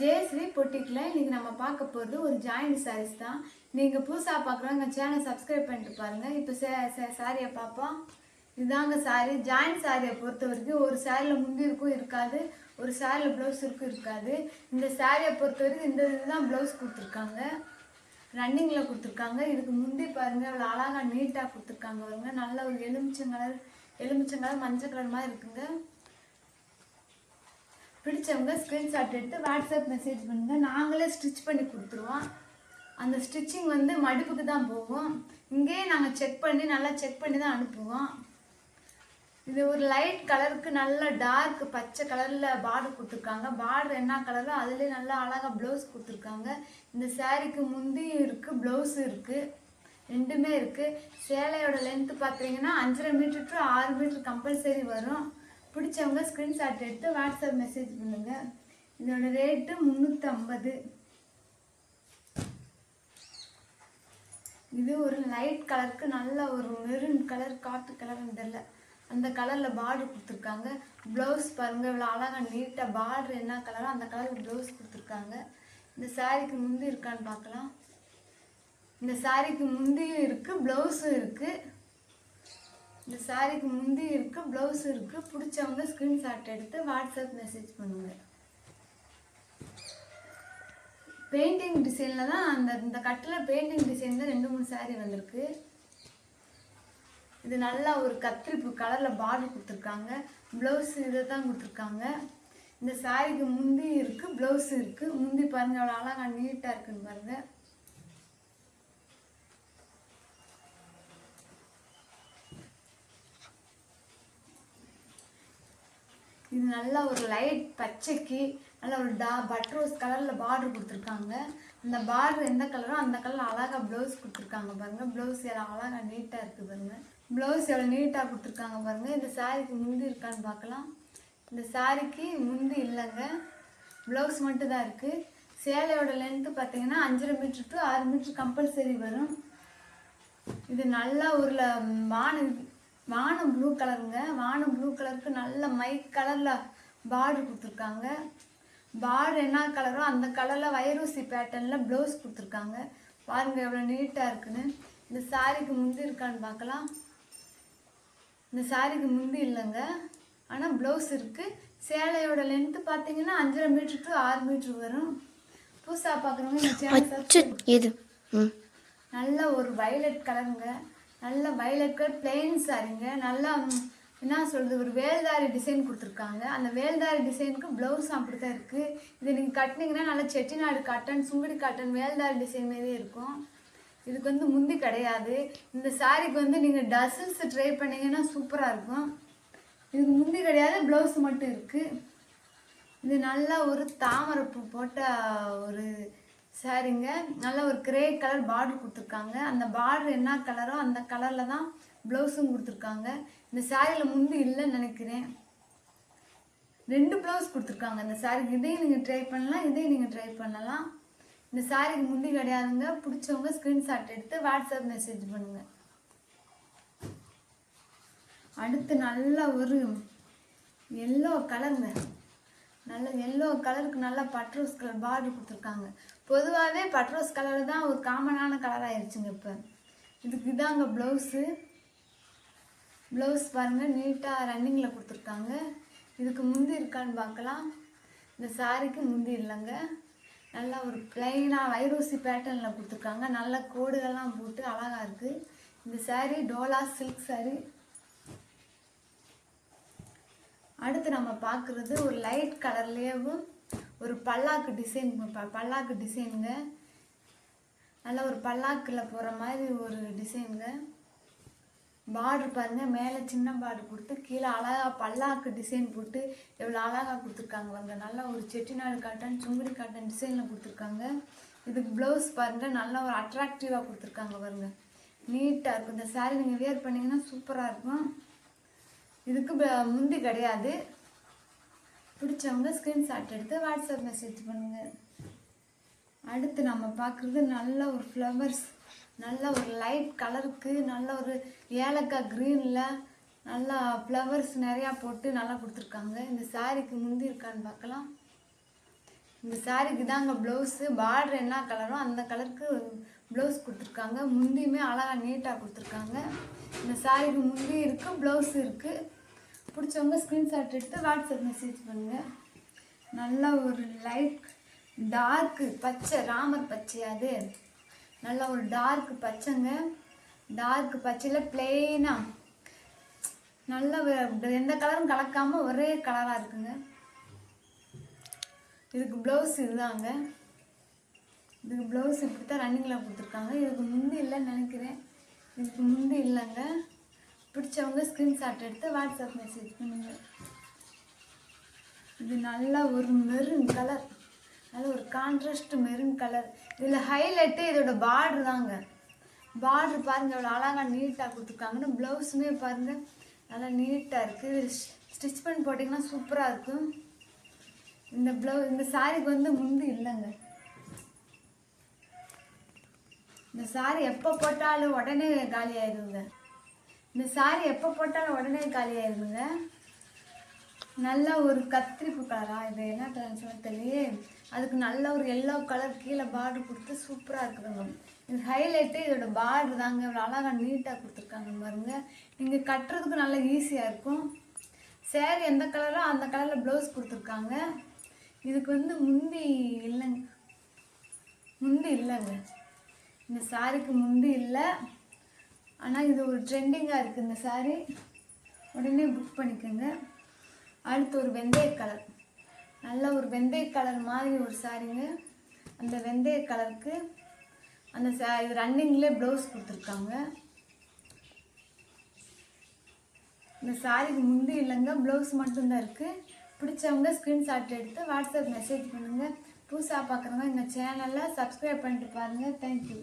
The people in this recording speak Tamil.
ஜெயஸ்ரீ பொட்டிக்கில் இன்னைக்கு நம்ம பார்க்க போகிறது ஒரு ஜாயிண்ட் சாரீஸ் தான். நீங்கள் புதுசாக பார்க்குறவங்க சேனல் சப்ஸ்கிரைப் பண்ணிட்டு பாருங்கள் இப்போ சே சே சாரியை பார்ப்போம். இதுதாங்க சாரி ஜாயிண்ட் சாரியை பொறுத்த வரைக்கும் ஒரு சாரியில் முந்தி இருக்கும் இருக்காது. ஒரு சாரியில் ப்ளவுஸ் இருக்கும் இருக்காது. இந்த சாரியை பொறுத்த வரைக்கும் இந்த இதுதான் ப்ளவுஸ் கொடுத்துருக்காங்க. ரன்னிங்கில் கொடுத்துருக்காங்க. இதுக்கு முந்தி பாருங்கள் அவ்வளோ அழகாக நீட்டாக கொடுத்துருக்காங்க வருங்க நல்ல ஒரு எலுமிச்சம் கலர் எலுமிச்சம் கலர் மஞ்சள் கலர் மாதிரி இருக்குங்க. பிடிச்சவங்க ஸ்க்ரீன்ஷாட் எடுத்து வாட்ஸ்அப் மெசேஜ் பண்ணுங்கள் நாங்களே ஸ்டிச் பண்ணி கொடுத்துருவோம். அந்த ஸ்டிச்சிங் வந்து மடிப்புக்கு தான் போகும். இங்கேயே நாங்கள் செக் பண்ணி நல்லா செக் பண்ணி தான் அனுப்புவோம். இது ஒரு லைட் கலருக்கு நல்ல டார்க் பச்சை கலரில் பார்டர் கொடுத்துருக்காங்க. பார்டர் என்ன கலரோ அதுலேயே நல்லா அழகாக ப்ளவுஸ் கொடுத்துருக்காங்க. இந்த சாரீக்கு முந்தியும் இருக்குது ப்ளவுஸும் இருக்குது ரெண்டுமே இருக்குது சேலையோட லென்த்து பார்த்தீங்கன்னா அஞ்சரை மீட்டர் டு ஆறு மீட்டர் கம்பல்சரி வரும். பிடிச்சவங்க ஸ்க்ரீன்ஷாட் எடுத்து வாட்ஸ்அப் மெசேஜ் பண்ணுங்கள் இதோட ரேட்டு முந்நூற்றம்பது இது ஒரு லைட் கலருக்கு நல்ல ஒரு மெரூன் கலர் காட்டு கலர்னு தெரில அந்த கலரில் பார்டர் கொடுத்துருக்காங்க. ப்ளவுஸ் பாருங்கள் இவ்வளோ அழகாக நீட்டாக பார்டர் என்ன கலரோ அந்த கலருக்கு ப்ளவுஸ் கொடுத்துருக்காங்க. இந்த சாரீக்கு முந்தி இருக்கான்னு பார்க்கலாம். இந்த சாரீக்கு முந்தியும் இருக்குது ப்ளவுஸும் இருக்குது இந்த சாரீக்கு முந்தி இருக்குது ப்ளவுஸும் இருக்குது பிடிச்சவங்க ஸ்க்ரீன்ஷாட் எடுத்து வாட்ஸ்அப் மெசேஜ் பண்ணுங்கள் பெயிண்டிங் டிசைனில் தான் அந்த இந்த கட்டில் பெயிண்டிங் டிசைன் தான் ரெண்டு மூணு saree வந்திருக்கு. இது நல்லா ஒரு கத்திரிப்பு கலரில் பார்டர் கொடுத்துருக்காங்க. ப்ளவுஸ் இதை தான் கொடுத்துருக்காங்க. இந்த சாரிக்கு முந்தி இருக்குது ப்ளவுஸ் இருக்குது முந்தி பாருங்கள் அவ்வளோ அழகாக நீட்டாக இருக்குன்னு பாருங்கள் இது நல்ல ஒரு லைட் பச்சைக்கு நல்ல ஒரு டா பட்ரோஸ் கலரில் பார்டர் கொடுத்துருக்காங்க. அந்த பார்டர் எந்த கலரோ அந்த கலர் அழகாக ப்ளவுஸ் கொடுத்துருக்காங்க பாருங்க. ப்ளவுஸ் எல்லாம் அழகாக நீட்டாக இருக்குது பாருங்கள் ப்ளவுஸ் எவ்வளோ நீட்டாக கொடுத்துருக்காங்க பாருங்கள் இந்த சாரிக்கு முந்தி இருக்கான்னு பார்க்கலாம். இந்த சாரிக்கு முந்தி இல்லைங்க. ப்ளவுஸ் மட்டும் தான் இருக்குது சேலையோட லென்த்து பார்த்தீங்கன்னா அஞ்சரை மீட்ரு டு ஆறு மீட்ரு கம்பல்சரி வரும். இது நல்லா ஒரு ல- வானம் வானம் ப்ளூ கலருங்க வானம் ப்ளூ கலருக்கு நல்ல மைக் கலரில் பார்டர் கொடுத்துருக்காங்க. பார்டர் என்ன கலரோ அந்த கலரில் வைரூசி பேட்டர்னில் ப்ளவுஸ் கொடுத்துருக்காங்க. பாருங்க எவ்வளோ நீட்டாக இருக்குன்னு. இந்த சாரிக்கு முந்தி இருக்கான்னு பார்க்கலாம். இந்த சாரிக்கு முந்தி இல்லைங்க. ஆனால் ப்ளவுஸ் இருக்குது சேலையோட லென்த்து பார்த்தீங்கன்னா அஞ்சரை மீட்டர் டு ஆறு மீட்டர் வரும். புதுசாக பார்க்குறவங்க இந்த ம். நல்ல ஒரு வயலட் கலருங்க நல்ல வயலட்கள் பிளெயின் சாரிங்க நல்லா என்ன சொல்கிறது ஒரு வேல்தாரி டிசைன் கொடுத்துருக்காங்க. அந்த வேல்தாரி டிசைனுக்கு ப்ளவுஸ் அப்படி தான் இருக்குது இது நீங்கள் கட்டினீங்கன்னா நல்லா செட்டிநாடு காட்டன் சுங்குடி காட்டன் வேல்தாரி டிசைன் மாரியே இருக்கும். இதுக்கு வந்து முந்தி கிடையாது. இந்த சாரிக்கு வந்து நீங்கள் டசில்ஸ் ட்ரை பண்ணிங்கன்னா சூப்பராக இருக்கும். இதுக்கு முந்தி கிடையாது ப்ளவுஸ் மட்டும் இருக்குது இது நல்லா ஒரு தாமரைப்பூ போட்ட ஒரு சரிங்க. நல்ல ஒரு கிரே கலர் பார்டர் கொடுத்துருக்காங்க. அந்த பார்டர் என்ன கலரோ அந்த கலரில் தான் ப்ளவுஸும் கொடுத்துருக்காங்க. இந்த சாரியில் முந்தி இல்லைன்னு நினைக்கிறேன். ரெண்டு ப்ளவுஸ் கொடுத்துருக்காங்க இந்த சாரிக்கு இதையும் நீங்கள் ட்ரை பண்ணலாம் இதையும் நீங்கள் ட்ரை பண்ணலாம். இந்த சாரிக்கு முந்தி கிடையாதுங்க. பிடிச்சவங்க ஸ்க்ரீன்ஷாட் எடுத்து வாட்ஸ்அப் மெசேஜ் பண்ணுங்கள் அடுத்து நல்ல ஒரு எல்லோ கலருங்க நல்ல எல்லோ கலருக்கு நல்லா பட்ரோஸ் கலர் பார்டர் கொடுத்துருக்காங்க. பொதுவாகவே பட்ரோஸ் கலர் தான் ஒரு காமனான கலர் ஆயிடுச்சுங்க இப்போ. இதுக்கு இதாங்க ப்ளவுஸு ப்ளவுஸ் பாருங்கள் நீட்டாக ரன்னிங்கில் கொடுத்துருக்காங்க. இதுக்கு முந்தி இருக்கான்னு பார்க்கலாம். இந்த சாரிக்கு முந்தி இல்லைங்க. நல்லா ஒரு பிளைனாக வைரோசி பேட்டர்னில் கொடுத்துருக்காங்க. நல்ல கோடுகள்லாம் போட்டு அழகாக இருக்குது இந்த சாரீ டோலா சில்க் சாரீ அடுத்து நம்ம பார்க்குறது ஒரு லைட் கலர்லேயும் ஒரு பல்லாக்கு டிசைன் ப பல்லாக்கு டிசைனுங்க நல்ல ஒரு பல்லாக்கில் போகிற மாதிரி ஒரு டிசைனுங்க பார்டர் பாருங்கள் மேலே சின்ன பார்டர் கொடுத்து கீழே அழகா பல்லாக்கு டிசைன் போட்டு எவ்வளோ அழகாக கொடுத்துருக்காங்க பாருங்க. நல்லா ஒரு செட்டிநாடு காட்டன் சுங்குடி காட்டன் டிசைனில் கொடுத்துருக்காங்க. இதுக்கு ப்ளவுஸ் பாருங்க நல்லா ஒரு அட்ராக்டிவாக கொடுத்துருக்காங்க பாருங்கள் நீட்டாக இருக்கும். இந்த சாரீ நீங்கள் வியர் பண்ணிங்கன்னா சூப்பராக இருக்கும். இதுக்கு ப- முந்தி கிடையாது. பிடிச்சவங்க ஸ்க்ரீன்ஷாட் எடுத்து வாட்ஸ்அப் மெசேஜ் பண்ணுங்கள் அடுத்து நம்ம பார்க்குறது நல்ல ஒரு ஃப்ளவர்ஸ் நல்ல ஒரு லைட் கலருக்கு நல்ல ஒரு ஏலக்காய் க்ரீனில் நல்லா ஃப்ளவர்ஸ் நிறையா போட்டு நல்லா கொடுத்துருக்காங்க. இந்த சாரிக்கு முந்தி இருக்கான்னு பார்க்கலாம். இந்த சாரிக்கு தாங்க ப்ளவுஸு பார்டர் என்ன கலரோ அந்த கலருக்கு ப்ளவுஸ் கொடுத்துருக்காங்க. முந்தியுமே அழகாக நீட்டாக கொடுத்துருக்காங்க. இந்த சாரிக்கு முந்தி இருக்குது ப்ளவுஸ் இருக்குது பிடிச்சவங்க ஸ்க்ரீன்ஷாட் எடுத்து வாட்ஸ்அப் மெசேஜ் பண்ணுங்கள் நல்ல ஒரு லைட் டார்க்கு பச்சை ராமர் பச்சை அது. நல்ல ஒரு டார்க் பச்சைங்க. டார்க் பச்சையில் பிளெயினாக நல்ல எந்த கலரும் கலக்காமல் ஒரே கலராக இருக்குங்க. இதுக்கு ப்ளவுஸ் இதுதாங்க. இதுக்கு ப்ளவுஸ் இப்படி தான் ரன்னிங்கில் கொடுத்துருக்காங்க. இதுக்கு முந்தி இல்லைன்னு நினைக்கிறேன். இதுக்கு முந்தி இல்லைங்க. பிடிச்சவங்க ஸ்க்ரீன்ஷாட் எடுத்து வாட்ஸ்அப் மெசேஜ் பண்ணுங்கள் இது நல்லா ஒரு மெரூன் கலர் நல்ல ஒரு கான்ட்ராஸ்ட் மெரூன் கலர் இதில் ஹைலைட்டு இதோட பார்டர் தாங்க. பார்டர் பாருங்க எவ்வளோ அழகாக நீட்டாக கொடுத்துருக்காங்கன்னு. ப்ளவுஸுமே பாருங்கள் நல்லா நீட்டாக இருக்குது ஸ்டிச் பண்ணி போட்டிங்கன்னா சூப்பராக இருக்கும். இந்த ப்ளவு இந்த சாரிக்கு வந்து முந்தி இல்லைங்க. இந்த சாரி எப்போ போட்டாலும் உடனே காலி ஆயிடுங்க. இந்த சாரி எப்போ போட்டாலும் உடனே காலி ஆயிடுங்க. நல்ல ஒரு கத்திரிப்பு கலரா இது என்ன கலர்னு சொல்ல தெரியலையே. அதுக்கு நல்ல ஒரு எல்லோ கலர் கீழே பார்டர் கொடுத்து சூப்பராக இருக்குதுங்க. இது ஹைலைட்டு இதோட பார்டர் தாங்க. இவ்வளோ அழகாக நீட்டாக கொடுத்துருக்காங்க பாருங்க. நீங்கள் கட்டுறதுக்கு நல்லா ஈஸியாக இருக்கும். சேரீ எந்த கலரோ அந்த கலரில் ப்ளவுஸ் கொடுத்துருக்காங்க. இதுக்கு வந்து முந்தி இல்லைங்க. முந்தி இல்லைங்க. இந்த சாரிக்கு முந்தி இல்லை. ஆனால் இது ஒரு ட்ரெண்டிங்காக இருக்குது இந்த சாரி உடனே புக் பண்ணிக்கோங்க. அடுத்து ஒரு வெந்தய கலர் நல்ல ஒரு வெந்தய கலர் மாதிரி ஒரு சாரிங்க அந்த வெந்தய கலருக்கு அந்த சா இது ரன்னிங்லேயே ப்ளவுஸ் கொடுத்துருக்காங்க. இந்த சாரிக்கு முந்தி இல்லைங்க ப்ளவுஸ் மட்டும்தான் இருக்குது பிடிச்சவங்க ஸ்க்ரீன்ஷாட் எடுத்து வாட்ஸ்அப் மெசேஜ் பண்ணுங்கள் புதுசாக பார்க்குறவங்க எங்கள் சேனலில் சப்ஸ்கிரைப் பண்ணிட்டு பாருங்கள் தேங்க்யூ